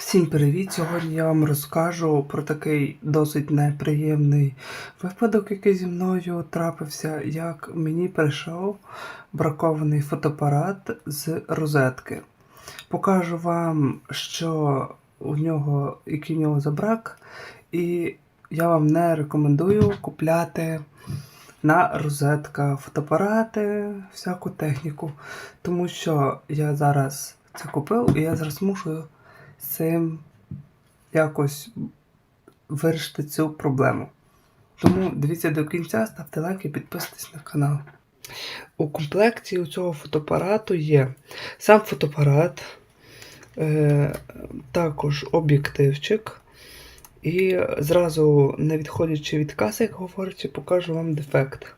Всім привіт! Сьогодні я вам розкажу про такий досить неприємний випадок, який зі мною трапився, як мені прийшов бракований фотоапарат з розетки. Покажу вам, що у нього, який в нього забрак, і я вам не рекомендую купляти на розетка фотоапарати, всяку техніку, тому що я зараз це купив і я зараз мушу цим якось вирішити цю проблему. Тому дивіться до кінця, ставте лайк і підписуйтесь на канал. У комплекті у цього фотоапарату є сам фотоапарат, е, також об'єктивчик. І зразу, не відходячи від каси, як говориться, покажу вам дефект.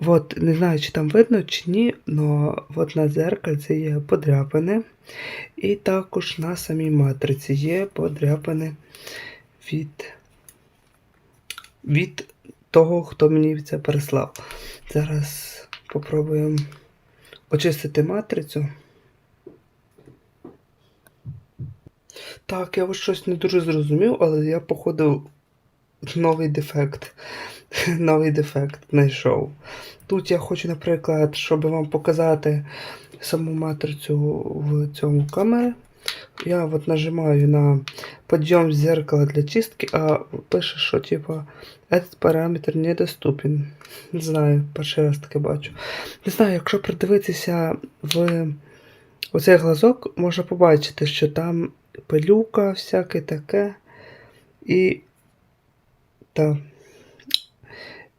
От, не знаю, чи там видно, чи ні, але от на дзеркальці є подряпини. І також на самій матриці є подряпини від, від того, хто мені це переслав. Зараз попробуємо очистити матрицю. Так, я ось щось не дуже зрозумів, але я походу новий дефект. Новий дефект знайшов. Тут я хочу, наприклад, щоб вам показати саму матрицю в цьому камері. Я от нажимаю на підйом зеркала для чистки, а пише, що типа этот параметр недоступен. Не знаю, перший раз таке бачу. Не знаю, якщо придивитися в оцей глазок, можна побачити, що там пилюка, всяке таке. І. Та.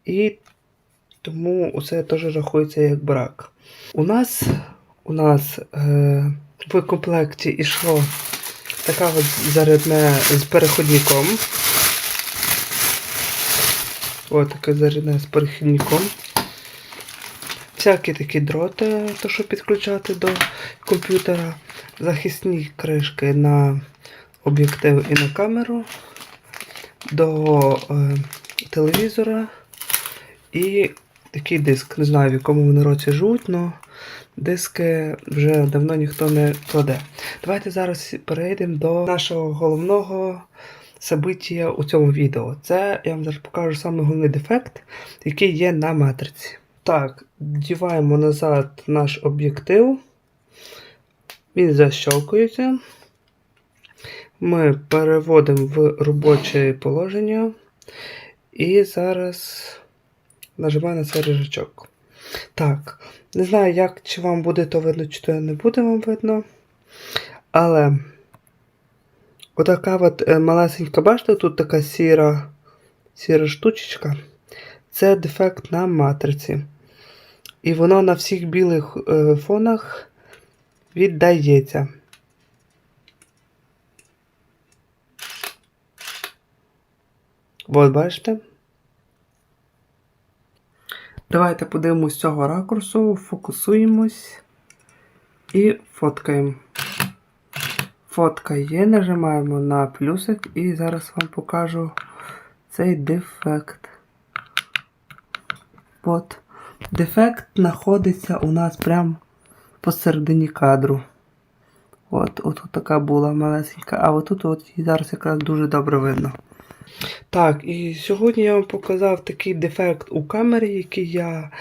І тому це теж рахується як брак. У нас у нас е, в комплекті йшло така от зарядне з переходником. Ось таке зарядне з перехідником. Всякі такі дроти, то що підключати до комп'ютера, захисні кришки на об'єктив і на камеру, до е, телевізора і такий диск. Не знаю, в якому вони році живуть, але диски вже давно ніхто не кладе. Давайте зараз перейдемо до нашого головного собиття у цьому відео. Це я вам зараз покажу саме головний дефект, який є на матриці. Так, діваємо назад наш об'єктив. Він защелкується. Ми переводимо в робоче положення. І зараз нажимаю на цей рижачок. Так, не знаю, як чи вам буде то видно, чи то не буде вам видно. Але отака от е, малесенька, бачите, тут така сіра, сіра штучечка. Це дефект на матриці. І воно на всіх білих е, фонах віддається. От, бачите? Давайте подивимось з цього ракурсу, фокусуємось і фоткаємо. Фотка є, нажимаємо на плюсик і зараз вам покажу цей дефект. От. Дефект знаходиться у нас прямо посередині кадру. От, от, от така була малесенька, а отут от її зараз якраз дуже добре видно. Так, і сьогодні я вам показав такий дефект у камері, який я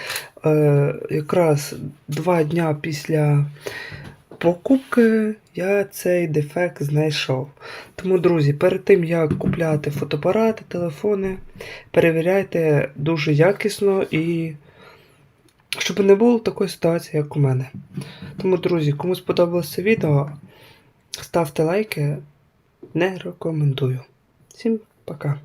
е, якраз два дня після покупки я цей дефект знайшов. Тому, друзі, перед тим як купляти фотоапарати, телефони, перевіряйте дуже якісно і щоб не було такої ситуації, як у мене. Тому, друзі, кому сподобалося відео, ставте лайки, не рекомендую. Всім пока.